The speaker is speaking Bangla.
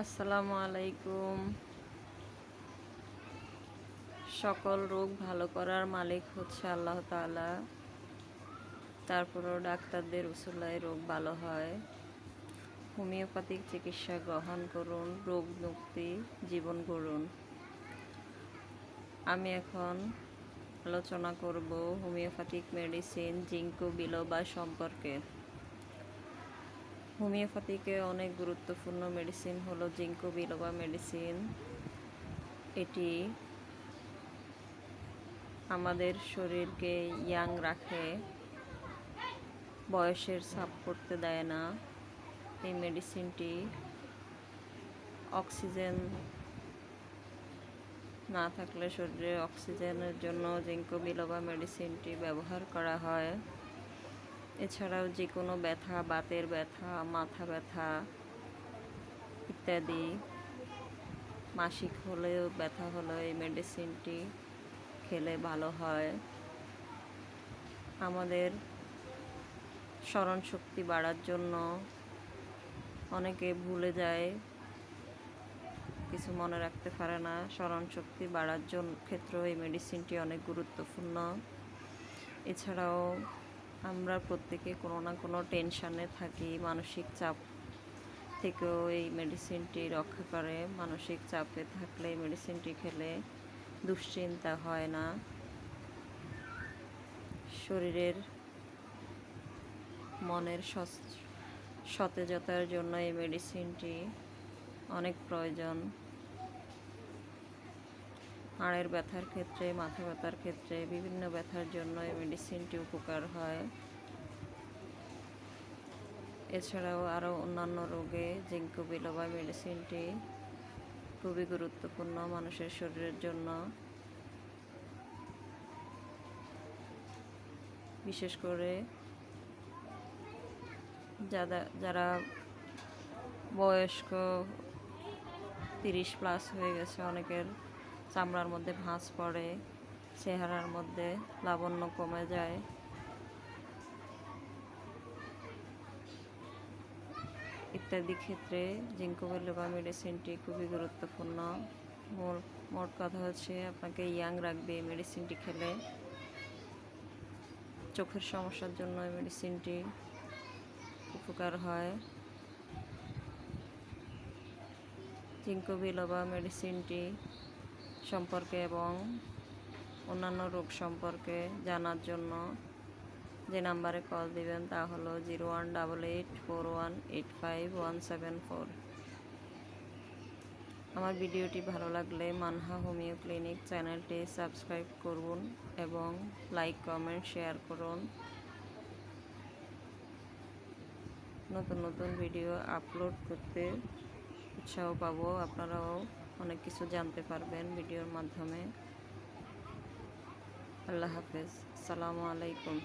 আসসালামু আলাইকুম। সকল রোগ ভালো করার মালিক হচ্ছে আল্লাহ তাআলা। তারপরও ডাক্তারদের উসুলায় রোগ ভালো হয়। হোমিওপ্যাথিক চিকিৎসা গ্রহণ করুন, রোগ মুক্তি জীবন গড়ুন। আমি এখন আলোচনা করব হোমিওপ্যাথিক মেডিসিন জিঙ্কো বিলোবা সম্পর্কে। হোমিওপ্যাথিকে অনেক গুরুত্বপূর্ণ মেডিসিন হলো জিঙ্কো বিলোবা মেডিসিন। এটি আমাদের শরীরকে ইয়াং রাখে, বয়সের ছাপ করতে দেয় না। এই মেডিসিনটি অক্সিজেন না থাকলে শরীরে অক্সিজেনের জন্য জিঙ্কো বিলোবা মেডিসিনটি ব্যবহার করা হয়। এছাড়াও যে কোনো ব্যথা, বাতের ব্যথা, মাথা ব্যথা ইত্যাদি। মাসিক হলেও ব্যথা হলেও এই মেডিসিনটি খেলে ভালো হয়। আমাদের স্মরণ শক্তি বাড়ার জন্য অনেকে ভুলে যায়, কিছু মনে রাখতে পারে না। স্মরণ শক্তি বাড়ার জন্য ক্ষেত্রেও এই মেডিসিনটি অনেক গুরুত্বপূর্ণ। এছাড়াও আমরা প্রত্যেকে কোনো না কোনো টেনশানে থাকি, মানসিক চাপ থেকেও এই মেডিসিনটি রক্ষা করে। মানসিক চাপে থাকলে মেডিসিনটি খেলে দুশ্চিন্তা হয় না। শরীরের, মনের সতেজতার জন্য এই মেডিসিনটি অনেক প্রয়োজন। হাড়ের ব্যথার ক্ষেত্রে, মাথা ব্যথার ক্ষেত্রে, বিভিন্ন ব্যথার জন্য এই মেডিসিনটি উপকার হয়। এছাড়াও আরও অন্যান্য রোগে জিঙ্কো বিলোবা মেডিসিনটি খুবই গুরুত্বপূর্ণ মানুষের শরীরের জন্য। বিশেষ করে যারা যারা বয়স্ক, তিরিশ প্লাস হয়ে গেছে, অনেকের চামড়ার মধ্যে ভাঁজ পড়ে, চেহারার মধ্যে লাবণ্য কমে যায়। ইত্যাদি ক্ষেত্রে জিঙ্কো বিলোবা মেডিসিনটি খুবই গুরুত্বপূর্ণ। মোট মোট কথা হচ্ছে আপনাকে ইয়াং রাখবে মেডিসিনটি খেলে। চোখের সমস্যার জন্য এই মেডিসিনটি উপকার হয়। জিঙ্কো বিলোবা মেডিসিনটি সম্পর্কে এবং অন্যান্য রোগ সম্পর্কে জানার জন্য যে নাম্বারে কল দিবেন তা হলো zero one double eight four one eight five one seven four. আমার ভিডিওটি ভালো লাগলে মানহা হোমিও ক্লিনিক চ্যানেলটি সাবস্ক্রাইব করুন এবং লাইক, কমেন্ট, শেয়ার করুন। নতুন নতুন ভিডিও আপলোড করতে উৎসাহ পাবো আপনারাও। অনেক কিছু জানতে পারবেন ভিডিওর মাধ্যমে। আল্লাহ হাফেজ। আসসালামু আলাইকুম।